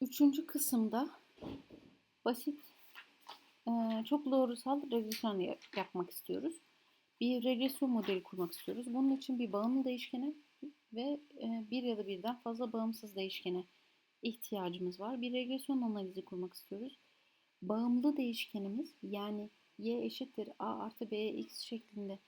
Üçüncü kısımda basit, eee, çok doğrusal regresyon ya- yapmak istiyoruz. Bir regresyon modeli kurmak istiyoruz. Bunun için bir bağımlı değişkene ve eee, bir ya da birden fazla bağımsız değişkene ihtiyacımız var. Bir regresyon analizi kurmak istiyoruz. Bağımlı değişkenimiz yani y eşittir a artı b x şeklinde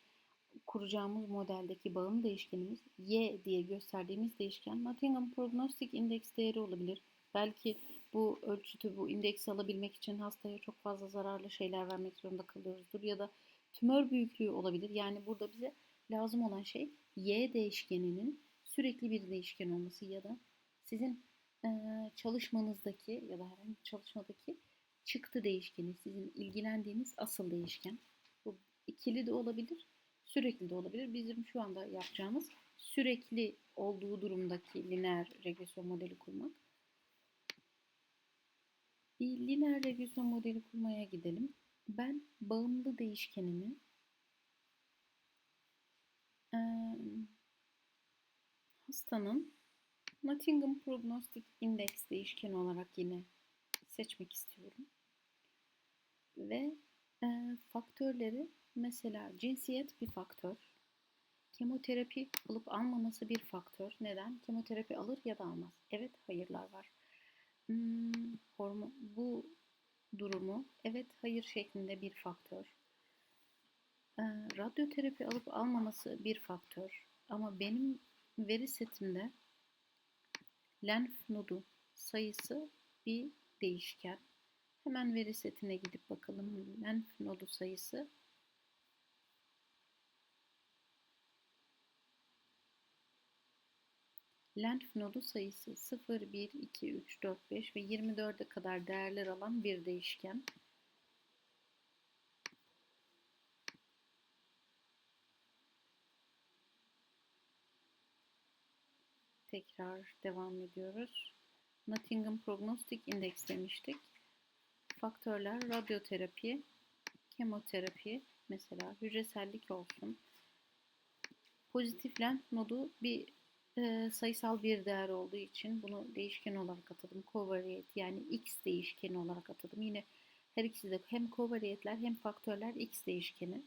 kuracağımız modeldeki bağımlı değişkenimiz y diye gösterdiğimiz değişken Nottingham Prognostic Index değeri olabilir. Belki bu ölçütü, bu indeksi alabilmek için hastaya çok fazla zararlı şeyler vermek zorunda kalıyoruzdur. Ya da tümör büyüklüğü olabilir. Yani burada bize lazım olan şey y değişkeninin sürekli bir değişken olması ya da sizin çalışmanızdaki ya da herhangi bir çalışmadaki çıktı değişkeni, sizin ilgilendiğiniz asıl değişken. Bu ikili de olabilir, sürekli de olabilir. Bizim şu anda yapacağımız sürekli olduğu durumdaki lineer regresyon modeli kurmak. Bir lineer regresyon modeli kurmaya gidelim. Ben bağımlı değişkenimi eee, hastanın Nottingham Prognostic Index değişkeni olarak yine seçmek istiyorum. Ve eee, faktörleri mesela cinsiyet bir faktör, kemoterapi alıp almaması bir faktör. Neden? Kemoterapi alır ya da almaz. Evet, hayırlar var. Hmm, hormon, bu durumu evet hayır şeklinde bir faktör. Ee, radyoterapi alıp almaması bir faktör. Ama benim veri setimde lenf nodu sayısı bir değişken. Hemen veri setine gidip bakalım. Lenf nodu sayısı lenf nodu sayısı 0, 1, 2, 3, 4, 5 ve 24'e kadar değerler alan bir değişken. Tekrar devam ediyoruz. Nottingham Prognostic Index demiştik. Faktörler radyoterapi, kemoterapi, mesela hücresellik olsun. Pozitif lenf nodu bir sayısal bir değer olduğu için bunu değişken olarak atadım. Covariate yani x değişkeni olarak atadım. Yine her ikisi de hem covariate'ler hem faktörler x değişkeni.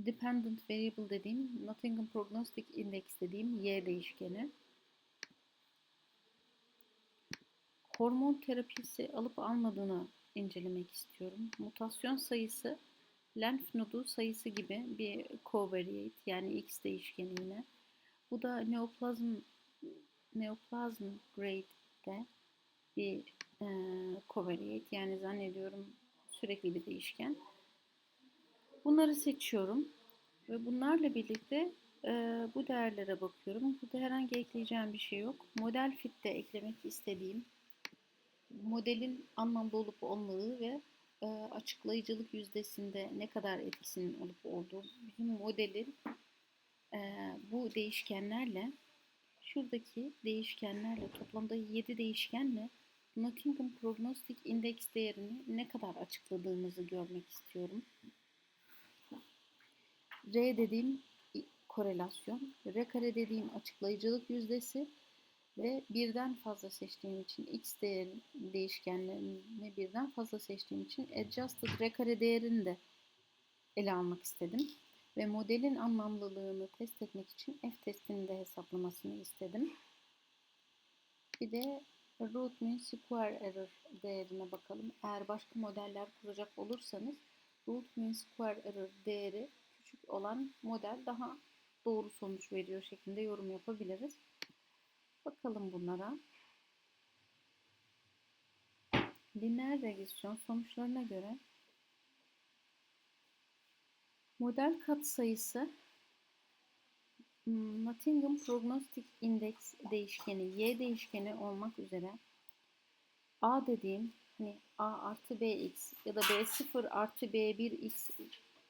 Dependent variable dediğim Nottingham Prognostic Index dediğim y değişkeni. Hormon terapisi alıp almadığını incelemek istiyorum. Mutasyon sayısı lenf nodu sayısı gibi bir covariate yani x değişkeni yine. Bu da neoplazm neoplazm grade'de bir e, covariate yani zannediyorum sürekli bir değişken. Bunları seçiyorum ve bunlarla birlikte e, bu değerlere bakıyorum. Burada herhangi ekleyeceğim bir şey yok. Model fit'te eklemek istediğim modelin anlamda olup olmadığı ve açıklayıcılık yüzdesinde ne kadar etkisinin olup olduğu bizim modelin e, bu değişkenlerle şuradaki değişkenlerle toplamda 7 değişkenle Nottingham Prognostic Index değerini ne kadar açıkladığımızı görmek istiyorum. R dediğim korelasyon, R kare dediğim açıklayıcılık yüzdesi ve birden fazla seçtiğim için x değer değişkenlerini birden fazla seçtiğim için adjusted r kare değerini de ele almak istedim. Ve modelin anlamlılığını test etmek için f testini de hesaplamasını istedim. Bir de root mean square error değerine bakalım. Eğer başka modeller kuracak olursanız root mean square error değeri küçük olan model daha doğru sonuç veriyor şeklinde yorum yapabiliriz. Bakalım bunlara. Lineer regresyon sonuçlarına göre model katsayısı hmm, Nottingham Prognostic Index değişkeni, y değişkeni olmak üzere a dediğim hani a artı bx ya da b0 artı b1x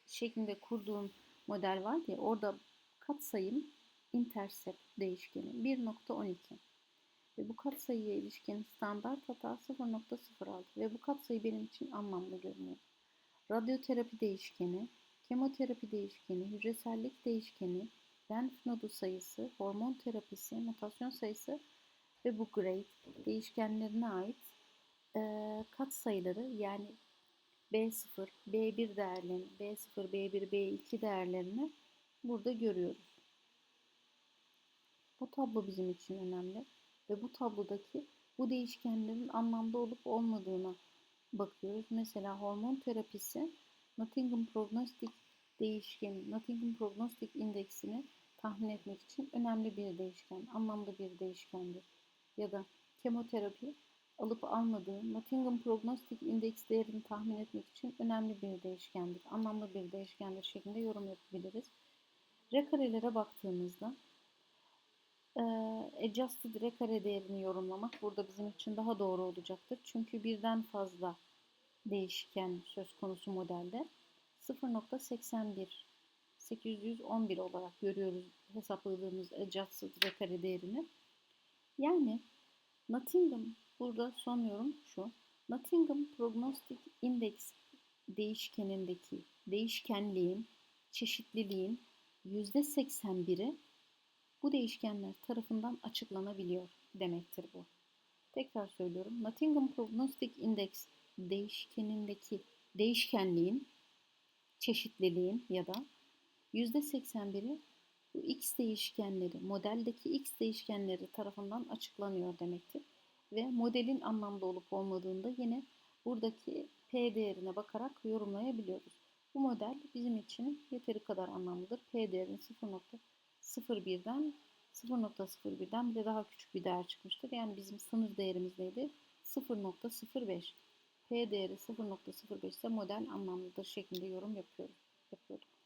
şeklinde kurduğum model var ya orada katsayım intercept değişkeni 1.12 ve bu katsayıya ilişkin standart hata 0.06 ve bu katsayı benim için anlamlı görünüyor. Radyoterapi değişkeni, kemoterapi değişkeni, hücresellik değişkeni, lenf nodu sayısı, hormon terapisi, mutasyon sayısı ve bu grade değişkenlerine ait e, katsayıları yani B0, B1 değerlerini, B0, B1, B2 değerlerini burada görüyoruz. Bu tablo bizim için önemli ve bu tablodaki bu değişkenlerin anlamda olup olmadığına bakıyoruz. Mesela hormon terapisi Nottingham Prognostic değişkeni, Nottingham Prognostic indeksini tahmin etmek için önemli bir değişken, anlamlı bir değişkendir. Ya da kemoterapi alıp almadığı Nottingham Prognostic Index değerini tahmin etmek için önemli bir değişkendir, anlamlı bir değişkendir şeklinde yorum yapabiliriz. R baktığımızda adjusted R kare değerini yorumlamak burada bizim için daha doğru olacaktır. Çünkü birden fazla değişken söz konusu modelde 0.81 811 olarak görüyoruz hesapladığımız adjusted R kare değerini. Yani Nottingham burada son yorum şu. Nottingham Prognostic Index değişkenindeki değişkenliğin, çeşitliliğin %81'i bu değişkenler tarafından açıklanabiliyor demektir bu. Tekrar söylüyorum. Nottingham Prognostic Index değişkenindeki değişkenliğin, çeşitliliğin ya da %81'i bu x değişkenleri, modeldeki x değişkenleri tarafından açıklanıyor demektir. Ve modelin anlamda olup olmadığında yine buradaki p değerine bakarak yorumlayabiliyoruz. Bu model bizim için yeteri kadar anlamlıdır. P değerini 0.01'den 0.01'den bir de daha küçük bir değer çıkmıştır. Yani bizim sınır değerimiz neydi? 0.05. P değeri 0.05 ise model anlamlıdır şeklinde yorum yapıyoruz. yapıyorduk.